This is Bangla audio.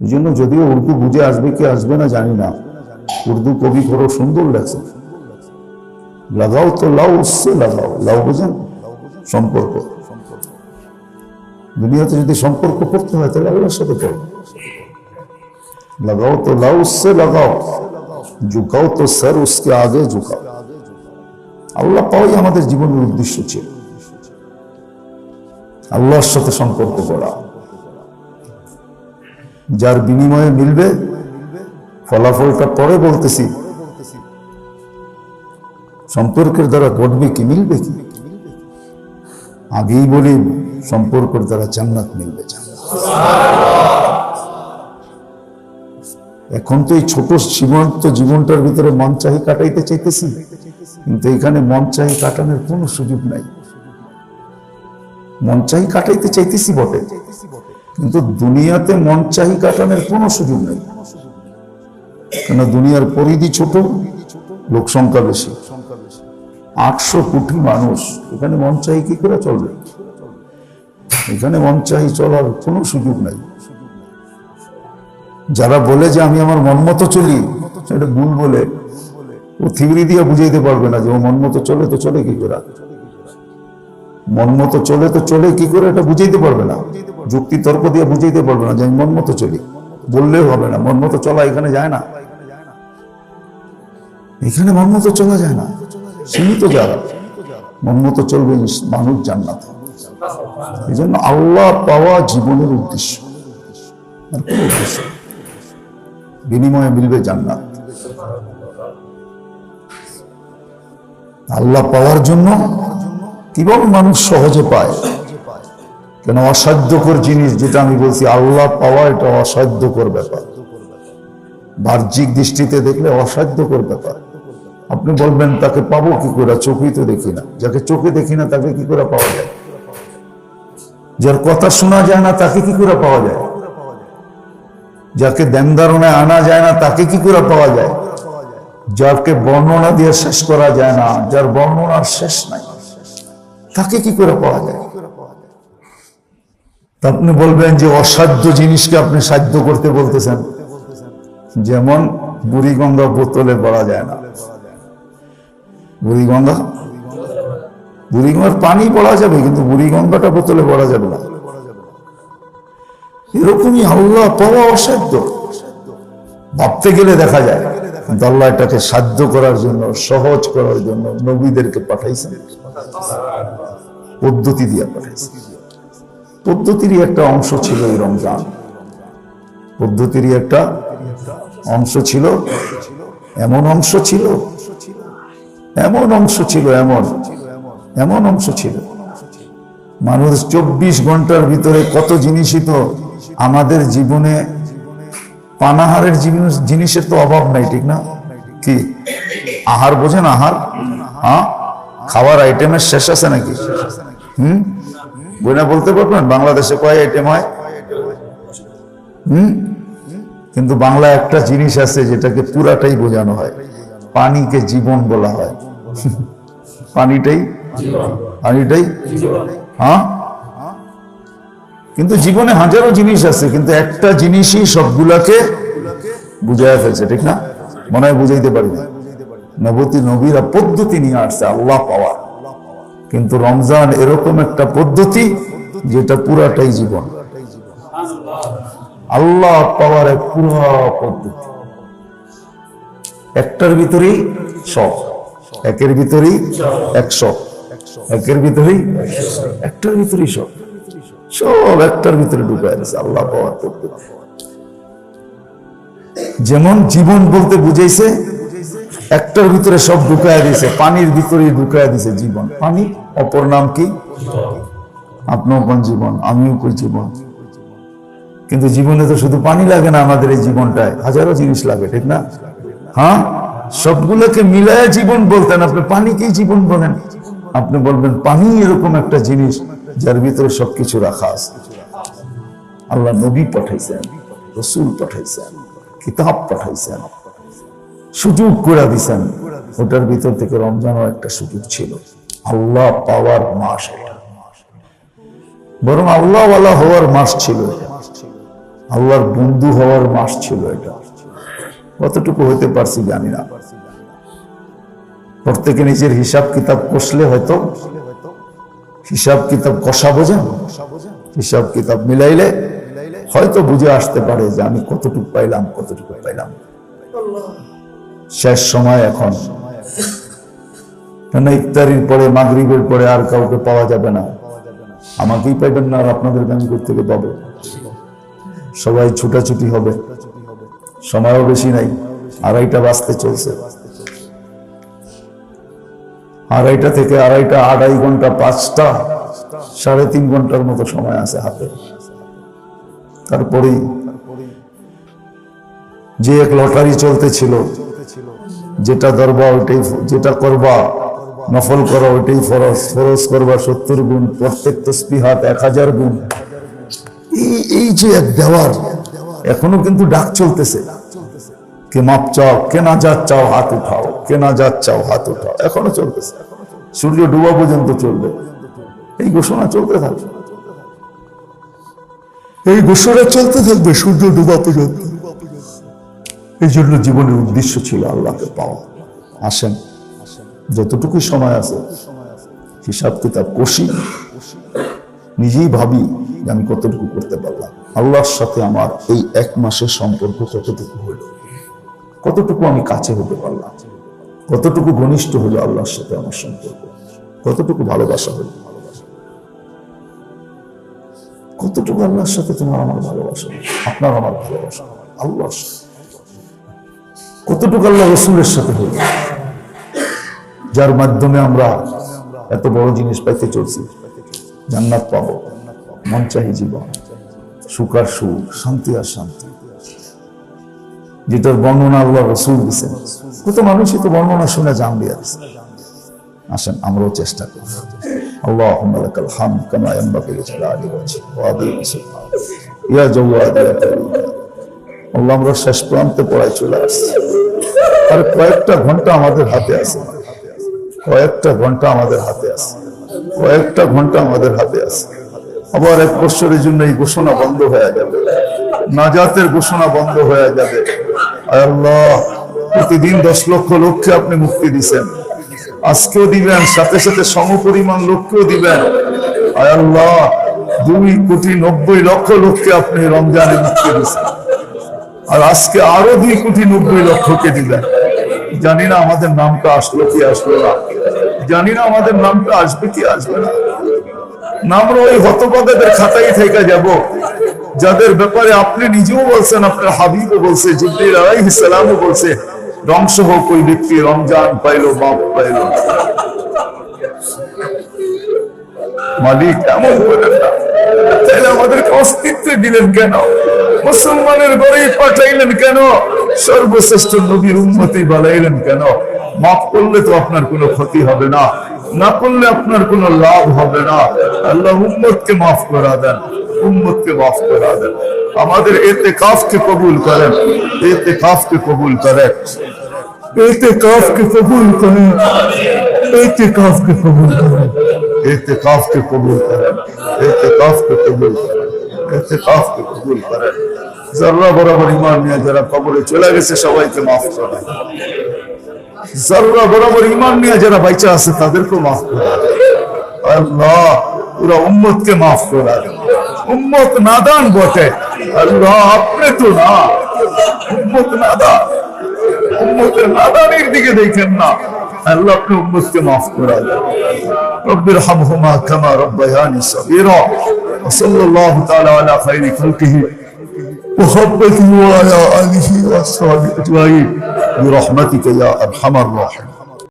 এই জন্য যদিও উর্দু বুঝে আসবে কি আসবে না জানি না। উর্দু কবি করো সুন্দর লেখে লাগাও তো লাউ উৎসে লাগাও, লাউ বোঝেন? সম্পর্ক। দুনিয়াতে যদি সম্পর্ক করতে হয়, তাহলে আল্লাহর সাথে করো। লাগাও তো লাউ উৎসে লাগাও, ঝুঁকাও তো স্যার উসকে আগে ঝুঁকাও। আল্লাহ পাওয়াই আমাদের জীবনের উদ্দেশ্য ছিল। আল্লাহর সাথে সম্পর্ক করা। যার বিনিময়ে মিলবে, ফলাফলটা পরে বলতেছি। সম্পর্কের দ্বারা ঘটবে কি, মিলবে কি? আগেই বলি, সম্পর্কের দ্বারা জান্নাত মিলবে। এখন তো এই ছোট সীমান্ত জীবনটার ভিতরে মন চাহি কাটাইতে চাইতেছি, কিন্তু এখানে মন চাহি কাটানোর কোনো সুযোগ নাই। মন চাহি কাটাইতে চাইতেছি বটে। কিন্তু দুনিয়াতে মন চাহি কাটানোর কোনো সুযোগ নেই। কেন দুনিয়ার পরিধি ছোট, লোক সংখ্যা বেশি। আটশো কোটি মানুষ, এখানে মন চাহি কি করে চলবে? এখানে মন চাহি চলার কোনো সুযোগ নাই। যারা বলে যে আমি আমার মন মতো চলি এটা ভুল বলে ও থিওরি দিয়ে বুঝাইতে পারবে না যে ও মন মতো চলে তো চলে কি করে? মন মতো চলে তো চলে, কি করে এটা বুঝাইতে পারবে না? যুক্তি তর্ক দিয়ে বুঝাইতে পারবে না যে আমি মন মতো চলি। বললেও হবে না, মন মতো চলা এখানে যায় না। এখানে মন মতো চলা যায় না। সীমিত যারা, মন মতো চলবে মানুষ জান্নাত। এই জন্য আল্লাহ পাওয়া জীবনের উদ্দেশ্য। উদ্দেশ্য? বিনিময়ে মিলবে জান্নাত। আল্লাহ পাওয়ার জন্য কীভাবে মানুষ সহজে পায়। কেন অসাধ্যকর জিনিস যেটা আমি বলছি, আল্লাহ পাওয়া এটা অসাধ্যকর ব্যাপার। বাহ্যিক দৃষ্টিতে দেখলে অসাধ্যকর ব্যাপার। আপনি বলবেন, তাকে পাবো কি করে? চোখেই তো দেখি না। যাকে চোখে দেখি না, তাকে কি করে পাওয়া যায়? যার কথা শোনা যায় না, তাকে কি করে পাওয়া যায়? যাকে দেন ধারণায় আনা যায় না, তাকে কি করে পাওয়া যায়? যাকে বর্ণনা দিয়ে শেষ করা যায় না, যার বর্ণনার শেষ নাই। তাকে কি করে পাওয়া যায়? আপনি বলবেন যে অসাধ্য জিনিসকে আপনি সাধ্য করতে বলতেছেন। যেমন বুড়িগঙ্গা বোতলে পড়া যায় না। বুড়িগঙ্গা? বুড়িগঙ্গার পানি পড়া যাবে, কিন্তু বুড়িগঙ্গাটা বোতলে পড়া যাবে না। এরকমই আল্লাহ পাওয়া অসাধ্য। ভাবতে গেলে দেখা যায়, কিন্তু আল্লাহ এটাকে সাধ্য করার জন্য, সহজ করার জন্য নবীদেরকে পাঠাইছেন। পদ্ধতি দিয়ে পাঠাইছেন পদ্ধতিরই একটা অংশ ছিল এই রমজান। পদ্ধতিরই একটা অংশ ছিল, এমন অংশ ছিল, এমন অংশ ছিল, এমন এমন অংশ ছিল। মানুষ চব্বিশ ঘণ্টার ভিতরে কত জিনিসই তো আমাদের জীবনে পানাহারের জিনিস জিনিসের তো অভাব নাই, ঠিক না? কি? আহার বোঝেন আহার? হ্যাঁ? খাওয়ার আইটেমের শেষ আছে নাকি? হুম? বলতে পারবেন বাংলাদেশে কয় আইটেম হয়? হুম? কিন্তু বাংলা একটা জিনিস আছে যেটাকে পুরাটাই বোঝানো হয়। পানিকে জীবন বলা হয়। পানিটাই? পানিটাই? হ্যাঁ? কিন্তু জীবনে হাজারো জিনিস আছে, কিন্তু একটা জিনিসই সবগুলাকে বুঝায় ফেলছে, ঠিক না? মনে হয় বুঝাইতে পারি না। নবতী নবীরা পদ্ধতি নিয়ে আসছে, আল্লাহ পাওয়ার। কিন্তু রমজান এরকম একটা পদ্ধতি যেটা পুরাটাই জীবন। আল্লাহ পাওয়ার এক পুরা পদ্ধতি। একটার ভিতরেই সব, একের ভিতরেই একশো একের ভিতরেই একটার ভিতরেই সব। সব একটার ভিতরে ঢুকায় দিছে আল্লাহ পাওয়ার পদ্ধতি। যেমন জীবন বলতে বুঝাইছে একটার ভিতরে সব ঢুকায় দিছে, পানির ভিতরেই ঢুকায় দিছে জীবন। পানি, অপর নাম কি? আপনিও কোন জীবন, আমিও কই জীবন। কিন্তু জীবনে তো শুধু পানি লাগে না আমাদের এই জীবনটায়, হাজারো জিনিস লাগে, ঠিক না? হ্যাঁ? সবগুলোকে মিলায় জীবন বলতেন, আপনি পানিকেই জীবন বলেন? আপনি বলবেন, পানি এরকম একটা জিনিস যার ভিতরে সবকিছু রাখা আছে। আল্লাহ নবী পাঠাইছেন, রসুল পাঠাইছেন, কিতাব পাঠাইছেন। সুযোগ করে দিছেন। ওটার ভিতর থেকে রমজানও একটা সুযোগ ছিল। আল্লাহ পাওয়ার মাস বরং আল্লাহওয়ালা হওয়ার মাস ছিল। আল্লাহর বন্ধু হওয়ার মাস ছিল এটা। কতটুকু হইতে পারছি জানি না। প্রত্যেকে নিজের হিসাব কিতাব কষলে হয়তো হিসাব কিতাব কষা বোঝেন। হিসাব কিতাব মিলাইলে হয়তো বুঝে আসতে পারে যে আমি কতটুকু পাইলাম কতটুকু পাইলাম। শেষ সময় এখন। কেন ইফতারির পরে, মাগরিবের পরে আর কাউকে পাওয়া যাবে না? আমাকেই পাইবেন না আর আপনাদের আমি থেকে পাবো? সবাই ছুটাছুটি হবে। সময়ও বেশি নাই। আড়াইটা বাঁচতে চলছে। আড়াইটা থেকে আড়াইটা আড়াই ঘণ্টা পাঁচটা, সাড়ে তিন ঘণ্টার মতো সময় আছে হাতে। তারপরেই যে এক লটারি চলতেছিল যেটা ধরবা ওইটাই যেটা করবা, নফল করো ওইটাই ফরজ। ফরজ করবা সত্তর গুণ, প্রত্যেক তসবিহাত এক হাজার গুণ। এই যে এক দেওয়ার এখনও কিন্তু ডাক চলতেছে। কে মাপ চাও, কে না চাও হাত উঠাও, কে না চাও হাত উঠাও, এখনও চলতেছে। সূর্য ডুবা পর্যন্ত চলবে। এই ঘোষণা চলতে থাকবে। এই ঘোষণা চলতে থাকবে সূর্য ডুবা পর্যন্ত। এই জন্য জীবনের উদ্দেশ্য ছিল আল্লাহকে পাওয়া। আসেন, যতটুকু সময় আছে, হিসাব কিতাব কষি। নিজেই ভাবি যে আমি কতটুকু করতে পারলাম। আল্লাহর সাথে আমার এই এক মাসের সম্পর্ক কতটুকু হইল কতটুকু আমি কাছে হতে পারলাম? কতটুকু ঘনিষ্ঠ হলো আল্লাহর সাথে আমার সম্পর্ক? কতটুকু ভালোবাসা হলো? কতটুকু আল্লাহর সাথে তোমার আমার ভালোবাসা আপনার আমার ভালোবাসা? আল্লাহর সাথে। কতটুকু আল্লাহ রসুলের সাথে হলো? যার মাধ্যমে আমরা এত বড় জিনিস পাইতে চলছি, জান্নাত পাব, মন চাহি জীবন, সুখ আর সুখ, শান্তি আর শান্তি। যেটার বর্ণনা আল্লাহ রসুল দিচ্ছেন কত মানুষই তো বর্ণনা শুনে জান দিয়ে আসেন, আমরাও চেষ্টা করি। আল্লাহ হামদ কামা ওয়াজহি ওয়া আযীমি সুবহানাক ইয়া ইয়া আল্লাহ আমরা শেষ প্রান্তে পড়ায় চলে আসছি। আর কয়েকটা ঘণ্টা আমাদের হাতে আছে। কয়েকটা ঘণ্টা আমাদের হাতে আছে। কয়েকটা ঘণ্টা আমাদের হাতে আছে। আবার এক বছরের জন্য এই ঘোষণা বন্ধ হয়ে যাবে। নাজাতের ঘোষণা বন্ধ হয়ে যাবে। আল্লাহ, প্রতিদিন দশ লক্ষ লোককে আপনি মুক্তি দিছেন। আজকেও দিবেন, সাথে সাথে সমপরিমাণ লোককেও দিবেন। আয় আল্লাহ, দুই কোটি নব্বই লক্ষ লোককে আপনি রমজানে মুক্তি দিচ্ছেন আর আজকে আরও দুই কোটি নব্বই লক্ষকে দিবেন জানি না আমাদের নামটা আসলো কি আসলো না। জানি না আমাদের নামটা আসবে কি আসবে না। আমরা ওই হতবাদের খাতাই থেকে যাব। যাদের ব্যাপারে আপনি নিজেও বলছেন, আপনার হাবিবও বলছে জিব্রিল আলাইহিস সালামও বলছে, ধ্বংস হোক ওই ব্যক্তি, রমজান পাইলো বাপ পাইলো। মালিক, এমন করেন না। তাহলে আমাদেরকে অস্তিত্ব দিলেন কেন? মুসলমানের ঘরে পাঠাইলেন কেন? সর্বশ্রেষ্ঠ নবীর উন্নতি বানাইলেন কেন? মাফ করলে তো আপনার কোনো ক্ষতি হবে না না করলে আপনার কোনো লাভ হবে না। আল্লাহ উম্মতকে মাফ করা দেন, উম্মতকে মাফ করা দেন। আমাদের এতে কাফকে কবুল করেন এতে কাফকে কবুল করেন। এতে কাফকে কবুল করেন এতে কাফকে কবুল করেন। এতে কাফকে কবুল করেন এতে কাফকে কবুল করেন। এতেকাফকে কবুল করেন জর্রা বরাবর ইমান নিয়ে যারা কবরে চলে গেছে, সবাইকে মাফ করেন জর্রা বরাবর ইমান নিয়ে যারা বাইচা আছে, তাদেরকেও মাফ করেন আল্লাহ পুরা উম্মতকে মাফ করেন উম্মত নাদান বটে। আল্লাহ আপনি তো না। উম্মত নাদান। উম্মতের নাদানের দিকে দেখেন না। আল্লাহ আপনি উম্মতকে মাফ করালেন রব্বির হামহুমা কামা রব্বায়ানি সাবিরা وصلى الله تعالى على خير خلقه محمد وعلى آله وصحبه أجمعين. برحمتك يا أرحم الراحمين.